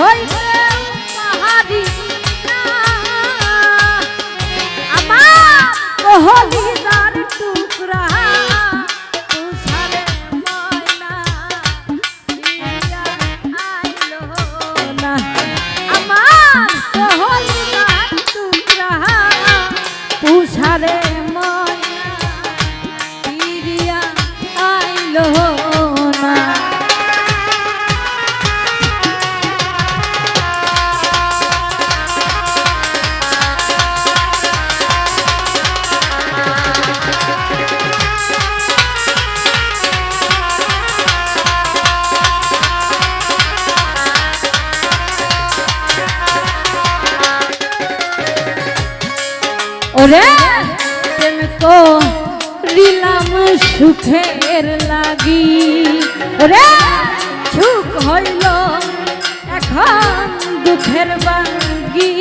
হইতে ওরে প্রেম তো সুখের লাগি। ওরে সুখ হইল এখন দুঃখের বাগি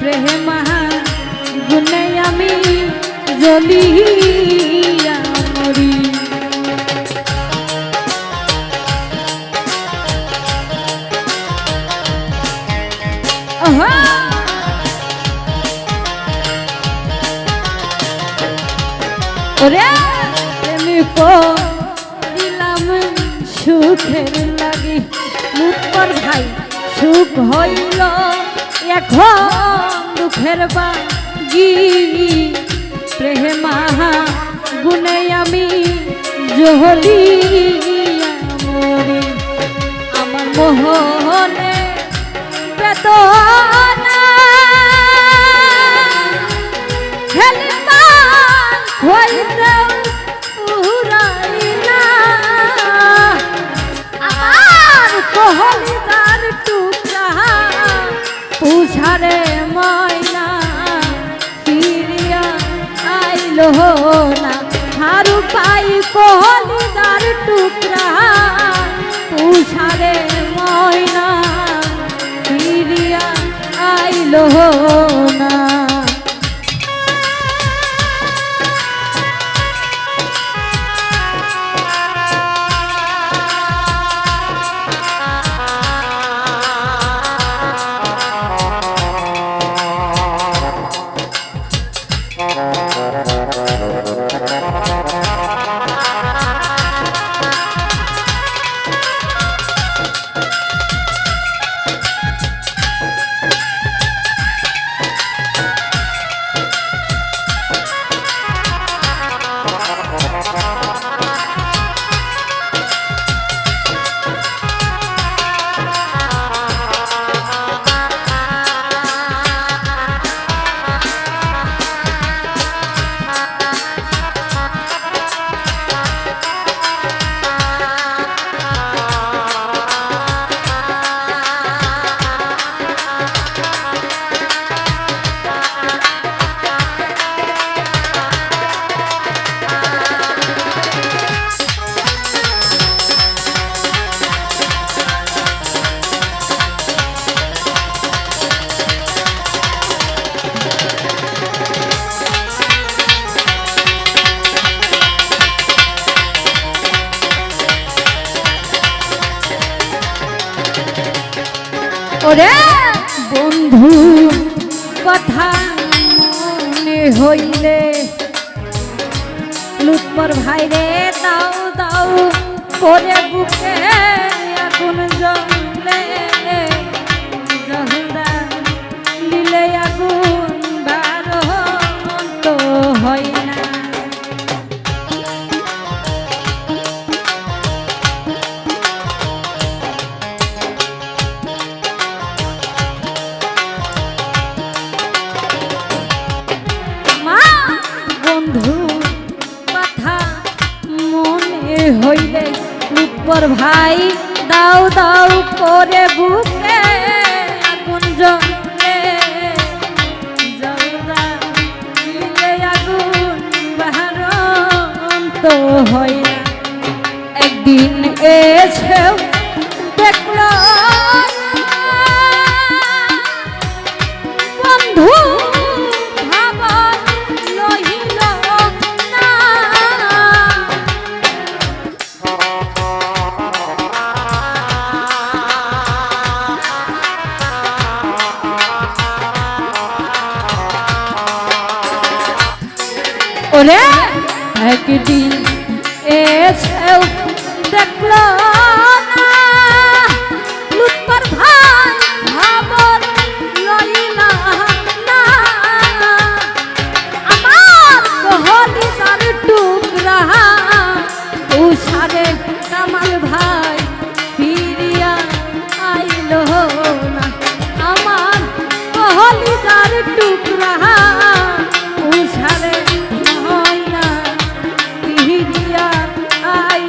প্রেমা গুনে আমি জ্বলিয়া প্রেমে দিলাম সুখের লাগি। মুখর ভাই, সুখ হইল এখন দুঃখের বাগি প্রেমা গুনে আমি জহলি মরি। আমার মোহনে বেদনা। খেলবার হইতেও পুষারে ময়না ফিরিয়া আইলো না হারু পাই কহলিদার টুকরা পুষারে ময়না ফিরিয়া আইলো না ওরে বন্ধু কথা মনে হইলে লুৎপর ভাই রে দাও দাও করে বুকে এখন জ্বলে হয় না। একদিন এসেও দেখল বন্ধু ওরে একদিন এসেও দেখল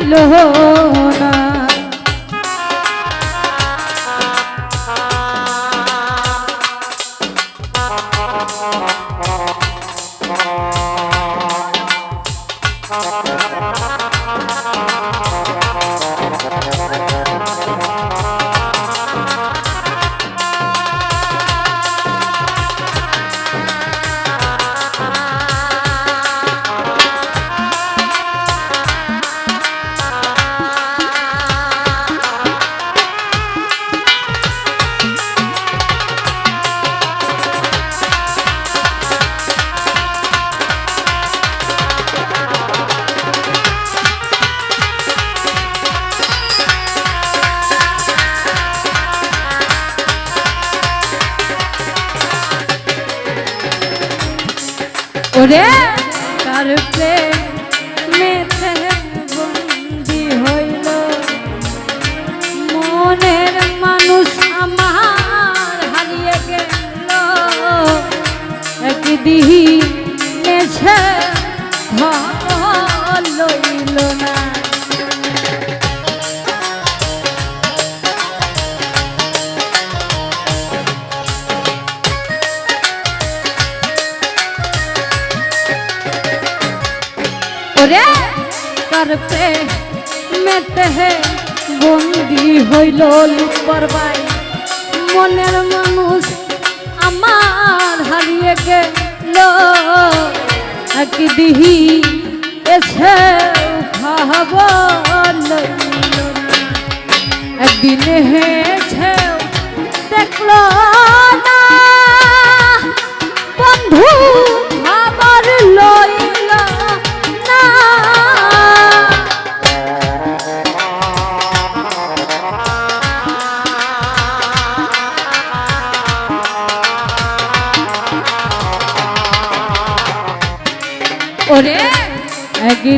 আইলো ওরে তার প্রেমেতে হে, বন্দি হইল লুকর বাই মনের মানুষ আমার হারিয়ে গেল। একদিহি এসে না। একদিন হেছে দেখল না। বন্ধু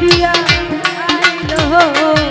পিহিরিয়া আইলো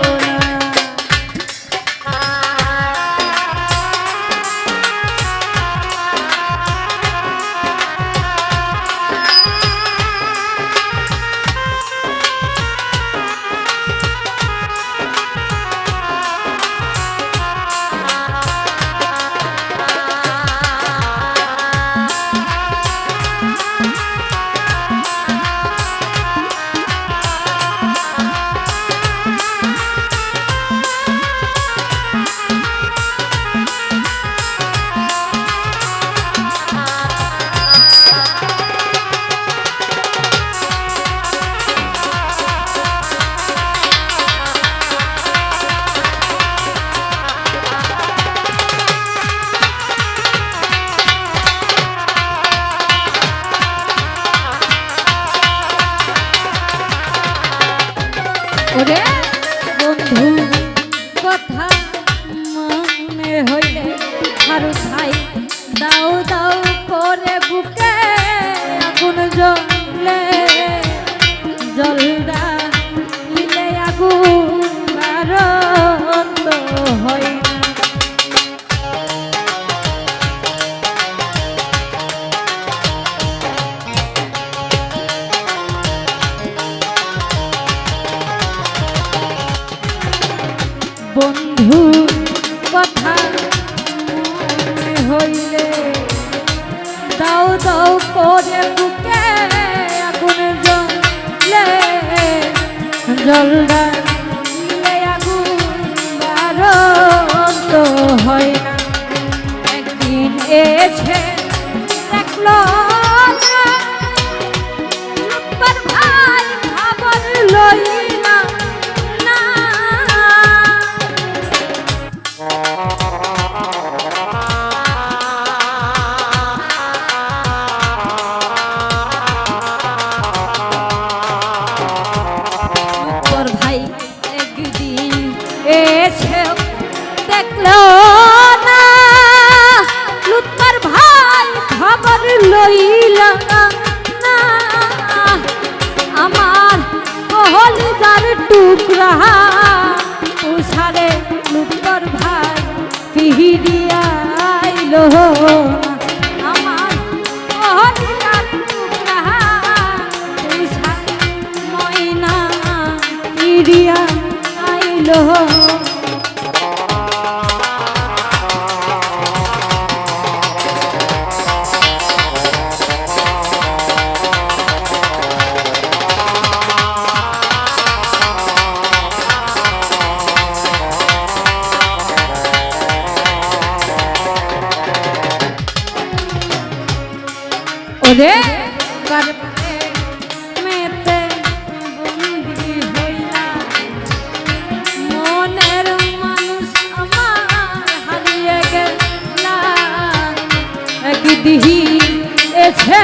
দিয়েছে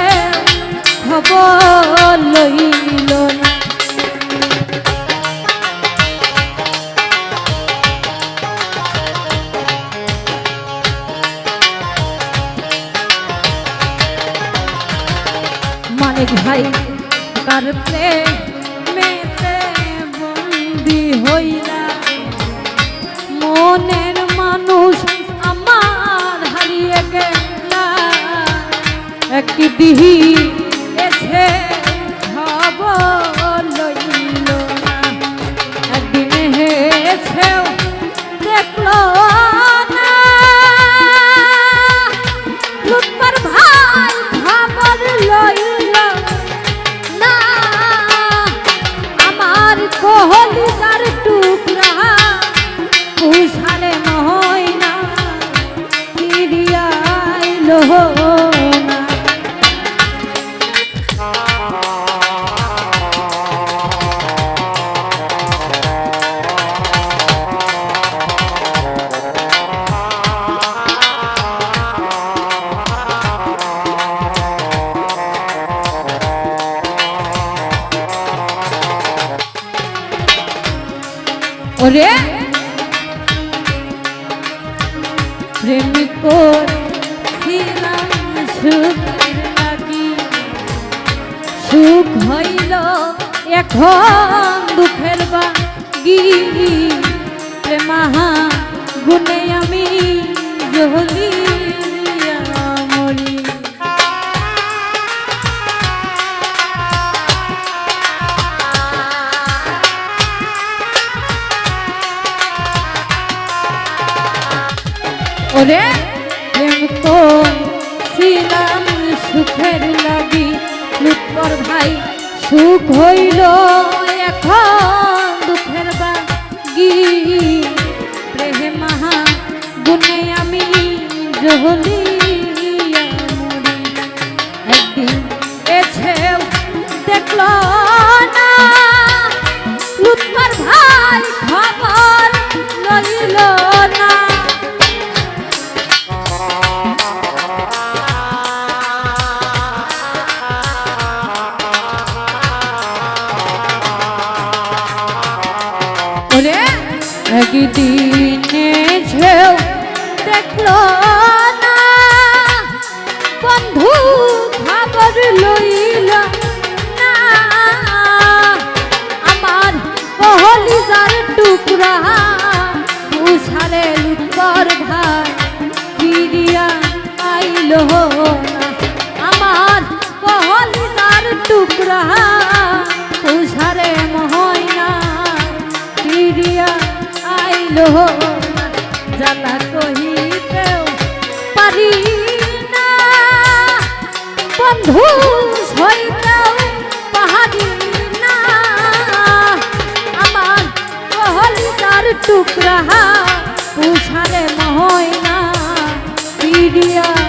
খবর লইল না। মানিক ভাই তার প্রেমেতে বন্দি হইলা। মনের মানুষ की दी। সুখের নাকি সুখ হইল এখন দুঃখের বাগি প্রেমাহা গুনে আমি জহলি ওরে সুখের লাগি লুৎপর ভাই সুখ হইল এখন দুঃখের বাগি। প্রেহে মহা গুনে আমি জহলি দিনে ঝেউ দেখল না। বন্ধু খাবার লইল না। আমার কহলিজার টুকরা উছালে লুটকর ভাই ফিরিয়া আইল না। আমার টুকরা না জ্বালা কহিতেও পারি না। বন্ধু হইতেও পাহাড়ি না। আমার কহলিদার টুকরা উষারে মহয়না পিরিয়া